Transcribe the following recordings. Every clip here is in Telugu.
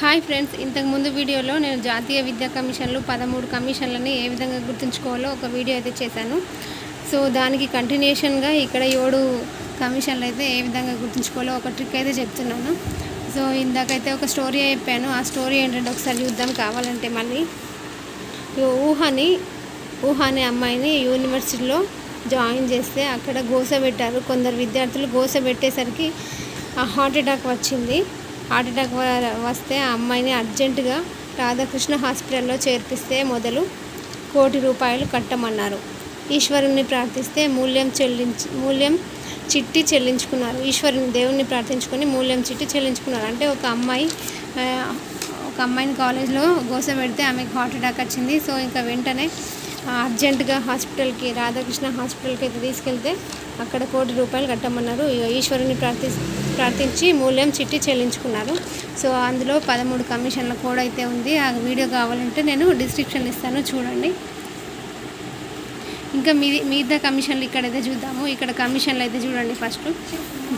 హాయ్ ఫ్రెండ్స్ ఇంతకు ముందు వీడియోలో నేను జాతీయ విద్యా కమిషన్లు పదమూడు కమిషన్లని ఏ విధంగా గుర్తుంచుకోవాలో ఒక వీడియో అయితే చేశాను. సో దానికి కంటిన్యూషన్గా ఇక్కడ ఏడు కమిషన్లు అయితే ఏ విధంగా గుర్తుంచుకోవాలో ఒక ట్రిక్ అయితే చెప్తున్నాను. సో ఇందాకైతే ఒక స్టోరీ చెప్పాను. ఆ స్టోరీ ఏంటంటే ఒకసారి చూద్దాం కావాలంటే మళ్ళీ. ఊహని ఊహ అనే అమ్మాయిని యూనివర్సిటీలో జాయిన్ చేస్తే అక్కడ గోస పెట్టారు కొందరు విద్యార్థులు గోస పెట్టేసరికి ఆ హార్ట్ అటాక్ వచ్చింది. హార్ట్ అటాక్ వ- వస్తే ఆ అమ్మాయిని అర్జెంటుగా రాధాకృష్ణ హాస్పిటల్లో చేర్పిస్తే మొదలు కోటి రూపాయలు కట్టమన్నారు. ఈశ్వరుణ్ణి ప్రార్థిస్తే మూల్యం చెల్లించి మూల్యం చిట్టి చెల్లించుకున్నారు. ఈశ్వరుని దేవుణ్ణి ప్రార్థించుకొని మూల్యం చిట్టి చెల్లించుకున్నారు. అంటే ఒక అమ్మాయి ఒక అమ్మాయిని కాలేజ్లో గోస పెడితే ఆమెకు హార్ట్ అటాక్ వచ్చింది. సో ఇంకా వెంటనే అర్జెంటుగా హాస్పిటల్కి రాధాకృష్ణ హాస్పిటల్కి అయితే తీసుకెళ్తే అక్కడ కోటి రూపాయలు కట్టమన్నారు. ఇక ఈశ్వరుని ప్రార్థిస్తే ప్రార్థించి మూల్యం చిట్టి చెల్లించుకున్నారు. సో అందులో పదమూడు కమిషన్ల కోడ్ అయితే ఉంది. ఆ వీడియో కావాలంటే నేను డిస్క్రిప్షన్ ఇస్తాను. చూడండి. ఇంకా మీది మిగతా కమిషన్లు ఇక్కడైతే చూద్దాము. ఇక్కడ కమిషన్లు అయితే చూడండి ఫస్ట్.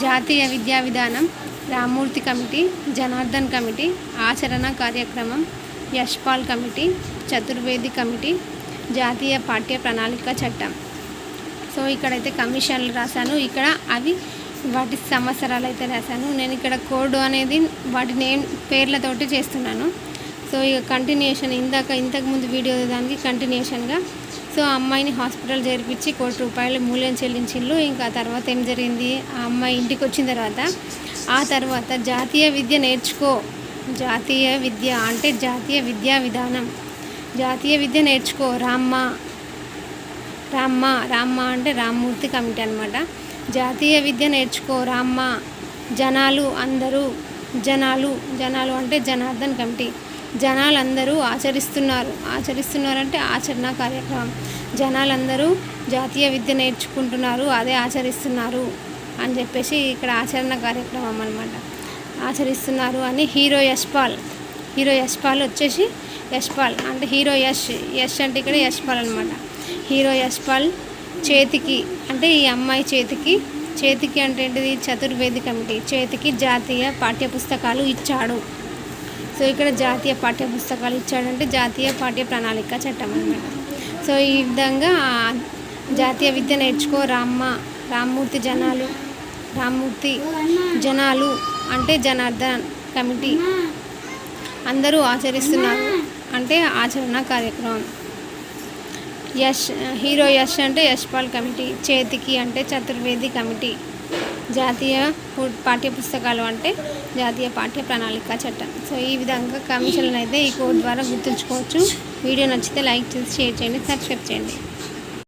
జాతీయ విద్యా విధానం రామూర్తి కమిటీ జనార్దన్ కమిటీ ఆచరణ కార్యక్రమం యశ్పాల్ కమిటీ చతుర్వేది కమిటీ జాతీయ పాఠ్య ప్రణాళిక చట్టం. సో ఇక్కడైతే కమిషన్లు రాశాను. ఇక్కడ అవి వాటి సంవత్సరాలు అయితే రాశాను. నేను ఇక్కడ కోడ్ అనేది వాటి నేమ్ పేర్లతోటి చేస్తున్నాను. సో ఇక కంటిన్యూషన్ ఇందాక ఇంతకుముందు వీడియో దానికి కంటిన్యూషన్గా సో ఆ అమ్మాయిని హాస్పిటల్ చేర్పించి కోటి రూపాయలు మూల్యం చెల్లించిండ్రు ఇంకా తర్వాత ఏం జరిగింది? ఆ అమ్మాయి ఇంటికి వచ్చిన తర్వాత ఆ తర్వాత జాతీయ విద్య నేర్చుకో. జాతీయ విద్య అంటే జాతీయ విద్యా విధానం. జాతీయ విద్య నేర్చుకో రామ్మ. రామ్మ రామ్మ అంటే రామ్మూర్తి కమిటీ అనమాట జాతీయ విద్య నేర్చుకోరా అమ్మ. జనాలు అందరూ జనాలు జనాలు అంటే జనార్దన్ కమిటీ. జనాలందరూ ఆచరిస్తున్నారు. ఆచరిస్తున్నారంటే ఆచరణ కార్యక్రమం. జనాలందరూ జాతీయ విద్య నేర్చుకుంటున్నారు అదే ఆచరిస్తున్నారు అని చెప్పేసి ఇక్కడ ఆచరణ కార్యక్రమం అనమాట ఆచరిస్తున్నారు అని హీరో యశ్పాల్. హీరో యశ్పాల్ వచ్చేసి యశ్పాల్. అంటే హీరో యష్ యష్ అంటే ఇక్కడ యశ్పాల్ అనమాట హీరో యశ్పాల్ చేతికి అంటే ఈ అమ్మాయి చేతికి చేతికి అంటే ఏంటిది? చతుర్వేది కమిటీ. చేతికి జాతీయ పాఠ్యపుస్తకాలు ఇచ్చాడు. సో ఇక్కడ జాతీయ పాఠ్య పుస్తకాలు ఇచ్చాడంటే జాతీయ పాఠ్య ప్రణాళిక చట్టం అనమాట సో ఈ విధంగా జాతీయ విద్య నేర్చుకో రామ్మ రామ్మూర్తి జనాలు రామ్మూర్తి జనాలు అంటే జనార్దన్ కమిటీ. అందరూ ఆచరిస్తున్నారు. అంటే ఆచరణ కార్యక్రమం. యష్ హీరో యష్ అంటే యశ్పాల్ కమిటీ చేతికి అంటే చతుర్వేది కమిటీ. జాతీయ పాఠ్య పుస్తకాలు అంటే జాతీయ పాఠ్య ప్రణాళిక చట్టం. సో ఈ విధంగా కమిషన్లు అయితే ఈ కోడ్ ద్వారా గుర్తుంచుకోవచ్చు. వీడియో నచ్చితే లైక్ చేసి షేర్ చేయండి సబ్స్క్రైబ్ చేయండి.